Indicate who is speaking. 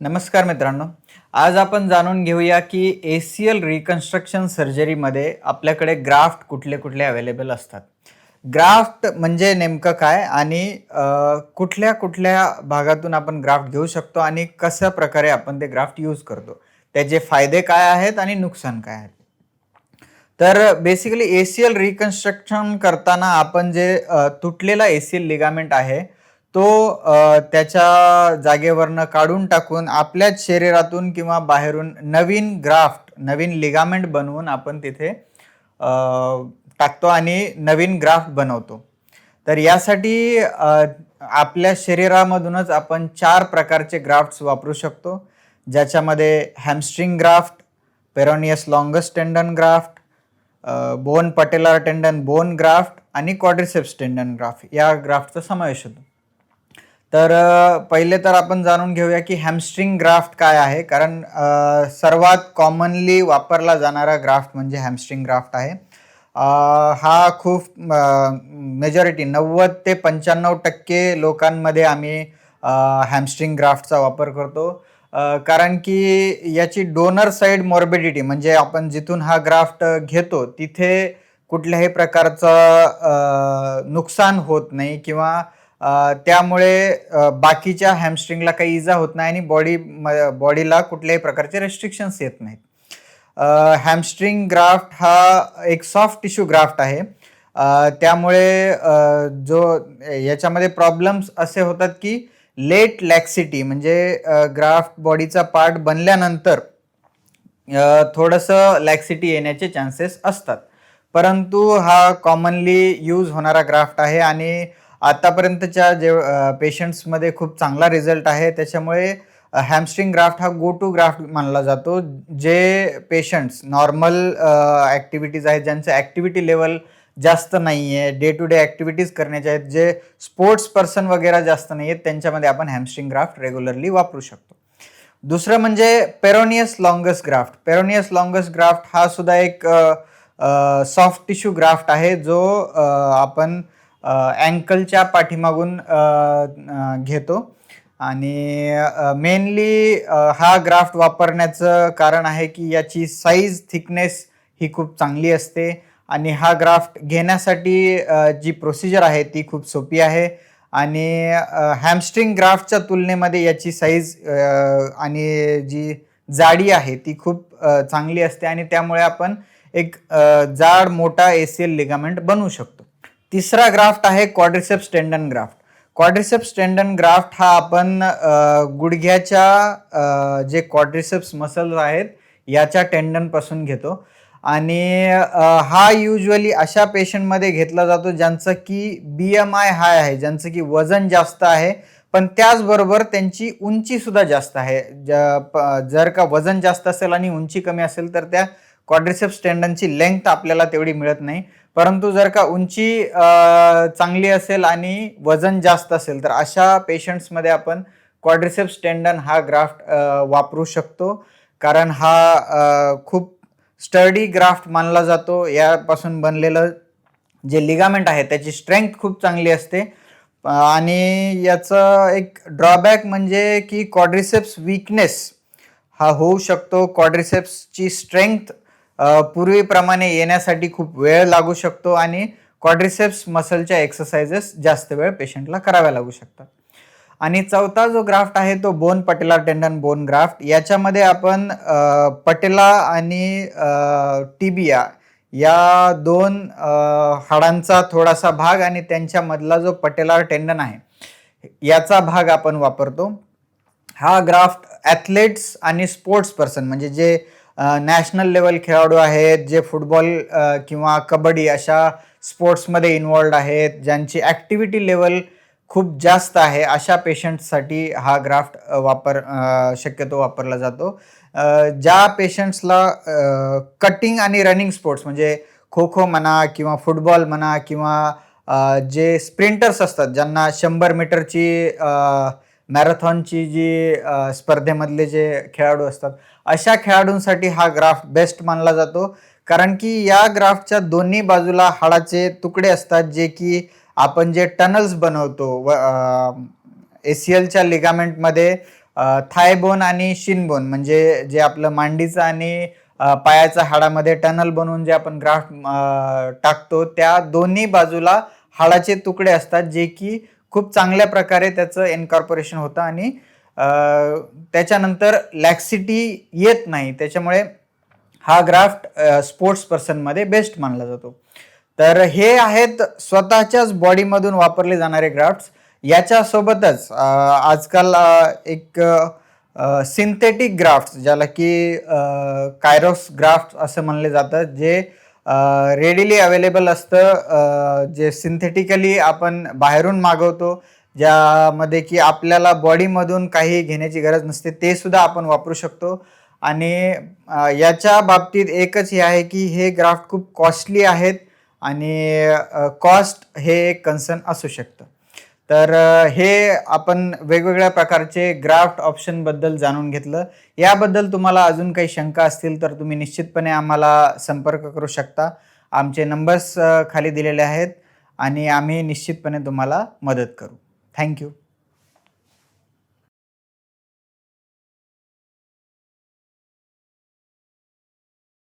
Speaker 1: नमस्कार मित्रांनो. आज आपण जाणून घेऊया की ए सी एल रिकन्स्ट्रक्शन सर्जरीमध्ये आपल्याकडे ग्राफ्ट कुठले कुठले अवेलेबल असतात. ग्राफ्ट म्हणजे नेमकं काय आणि कुठल्या कुठल्या भागातून आपण ग्राफ्ट घेऊ शकतो आणि कशा प्रकारे आपण ते ग्राफ्ट यूज करतो. त्याचे फायदे काय आहेत आणि नुकसान काय आहेत. तर basically A C L reconstruction करताना आपण जे तुटलेला ए सी एल लिगामेंट आहे तो त्याच्या जागेवरनं काढून टाकून आपल्याच शरीरातून किंवा बाहेरून नवीन ग्राफ्ट नवीन लिगामेंट बनवून आपण तिथे टाकतो आणि नवीन ग्राफ्ट बनवतो. तर यासाठी आपल्या शरीरामधूनच आपण चार प्रकारचे ग्राफ्ट्स वापरू शकतो. ज्याच्यामध्ये hamstring graft peroneus longus tendon graft bone patellar tendon bone graft आणि क्वाड्रिसेप्स टेंडन ग्राफ्ट या ग्राफ्टचा समावेश होतो. तर पहिले तर आपण जाणून घेऊया की हॅमस्ट्रिंग ग्राफ्ट काय आहे. कारण सर्वात कॉमनली वापरला जाणारा ग्राफ्ट म्हणजे हॅमस्ट्रिंग ग्राफ्ट आहे. हा खूप मेजॉरिटी नव्वद ते पंच्याण्णव टक्के लोकांमध्ये आम्ही हॅमस्ट्रिंग ग्राफ्टचा वापर करतो. कारण की याची डोनर साईड मॉर्बिडिटी म्हणजे आपण जिथून हा ग्राफ्ट घेतो तिथे कुठल्याही प्रकारचं नुकसान होत नाही किंवा त्यामुळे बाकीच्या हॅमस्ट्रिंगला काही इजा होत नाही आणि बॉडी बॉडीला कुठल्याही प्रकारचे रेस्ट्रिक्शन्स येत नाहीत. हॅमस्ट्रिंग ग्राफ्ट हा एक सॉफ्ट टिश्यू ग्राफ्ट आहे. त्यामुळे जो याच्यामध्ये प्रॉब्लेम्स असे होतात की लेट लॅक्सिटी म्हणजे ग्राफ्ट बॉडीचा पार्ट बनल्यानंतर थोडंसं लॅक्सिटी येण्याचे चान्सेस असतात. परंतु हा कॉमनली यूज होणारा ग्राफ्ट आहे आणि आतापर्यंतच्या जे पेशंट्समध्ये खूप चांगला रिझल्ट आहे. त्याच्यामुळे हॅमस्ट्रिंग ग्राफ्ट हा गो टू ग्राफ्ट मानला जातो जे पेशंट्स नॉर्मल ॲक्टिव्हिटीज आहेत ज्यांचं ॲक्टिव्हिटी लेवल जास्त नाही आहे डे टू डे ॲक्टिव्हिटीज करण्याचे आहेत जे स्पोर्ट्स पर्सन वगैरे जास्त नाही आहेत त्यांच्यामध्ये आपण हॅमस्ट्रिंग ग्राफ्ट रेग्युलरली वापरू शकतो. दुसरं म्हणजे peroneus longus graft peroneus longus graft हा सुद्धा एक सॉफ्ट टिश्यू ग्राफ्ट आहे जो आपण अँकलच्या पाठीमागून घेतो. आणि मेनली हा ग्राफ्ट वापरण्याचं कारण आहे की याची साईज थिकनेस ही खूप चांगली असते. आणि हा ग्राफ्ट घेण्यासाठी जी प्रोसिजर आहे ती खूप सोपी आहे. आणि हॅमस्ट्रिंग ग्राफ्टच्या तुलनेमध्ये याची साईज आणि जी जाडी आहे ती खूप चांगली असते. आणि त्यामुळे आपण एक जाड मोठा एसीएल लिगामेंट बनवू शकतो. तिसरा ग्राफ्ट आहे quadriceps tendon graft. Quadriceps tendon graft हा आपण गुडघ्याच्या जे क्वाड्रिसेप्स मसल्स आहेत याच्या टेंडनपासून घेतो. आणि हा युजली अशा पेशंटमध्ये घेतला जातो ज्यांचं की बी एम आय हाय आहे ज्यांचं की वजन जास्त आहे पण त्याचबरोबर त्यांची उंचीसुद्धा जास्त आहे. ज- प- जर का वजन जास्त असेल आणि उंची कमी असेल तर त्या क्वाड्रिसेप्स टेंडनची लेंथ आपल्याला तेवढी मिळत नाही. परंतु जर का उंची चांगली असेल आणि वजन जास्त असेल तर अशा पेशंट्समध्ये आपण क्वाड्रिसेप्स टेंडन हा ग्राफ्ट वापरू शकतो. कारण हा खूप स्टर्डी ग्राफ्ट मानला जातो. यापासून बनलेलं जे लिगामेंट आहे त्याची स्ट्रेंथ खूप चांगली असते. आणि याचं एक ड्रॉबॅक म्हणजे की क्वाड्रिसेप्स वीकनेस हा होऊ शकतो. क्वाड्रिसेप्सची स्ट्रेंथ पूर्वीप्रमाणे येण्यासाठी खूप वेळ लागू शकतो आणि क्वाड्रिसेप्स मसलच्या एक्सरसाइजेस जास्त वेळ पेशंटला कराव्या लागू शकतात. आणि चौथा जो ग्राफ्ट आहे तो bone patella tendon bone graft याच्यामध्ये आपण पटेला आणि टिबिया या दोन हाडांचा थोडासा भाग आणि त्यांच्यामधला जो पटेलार टेंडन आहे याचा भाग आपण वापरतो. हा ग्राफ्ट ॲथलेट्स आणि स्पोर्ट्स पर्सन म्हणजे जे नॅशनल लेवल खेळाडू आहेत जे फुटबॉल किंवा कबड्डी अशा स्पोर्ट्समध्ये इन्वॉल्ड आहेत ज्यांची ॲक्टिव्हिटी लेवल खूप जास्त आहे अशा पेशंट्ससाठी हा ग्राफ्ट वापर शक्यतो वापरला जातो. ज्या पेशंट्सला कटिंग आणि रनिंग स्पोर्ट्स म्हणजे खो खो म्हणा किंवा फुटबॉल म्हणा किंवा जे स्प्रिंटर्स असतात ज्यांना शंभर मीटरची मॅरेथॉनची जी स्पर्धेमधले जे खेळाडू असतात अशा खेळाडूंसाठी हा ग्राफ्ट बेस्ट मानला जातो. कारण की या ग्राफ्टच्या दोन्ही बाजूला हाडाचे तुकडे असतात जे की आपण जे टनल्स बनवतो व ए सी एलच्या लिगामेंटमध्ये थायबोन आणि शिनबोन म्हणजे जे आपलं मांडीचं आणि पायाचा पायाच्या हाडामध्ये टनल बनवून जे आपण ग्राफ्ट टाकतो त्या दोन्ही बाजूला हाडाचे तुकडे असतात जे की खूप चांगल्या प्रकारे त्याचं एनकॉर्पोरेशन होतं आणि त्याच्यानंतर लॅक्सिटी येत नाही. त्याच्यामुळे हा ग्राफ्ट स्पोर्ट्स पर्सनमध्ये बेस्ट मानला जातो. तर हे आहेत स्वतःच्याच बॉडीमधून वापरले जाणारे ग्राफ्ट्स याच्यासोबतच आजकाल एक सिंथेटिक ग्राफ्ट्स ज्याला की कायरोस ग्राफ्ट असं म्हणले जातं जे रेडिली अवेलेबल असतं. जे सिंथेटिकली आपण बाहेरून मागवतो ज्यामध्ये की आपल्याला बॉडीमधून काही घेण्याची गरज नसते ते सुद्धा आपण वापरू शकतो. आणि याच्या बाबतीत एकच हे आहे की हे ग्राफ्ट खूप कॉस्टली आहेत आणि कॉस्ट हे एक कन्सर्न असू शकतं. तर हे आपण वेगवेगळ्या प्रकारचे ग्राफ्ट ऑप्शनबद्दल जाणून घेतलं. याबद्दल तुम्हाला अजून काही शंका असतील तर तुम्ही निश्चितपणे आम्हाला संपर्क करू शकता. आमचे नंबर्स खाली दिलेले आहेत आणि आम्ही निश्चितपणे तुम्हाला मदत करू. थँक्यू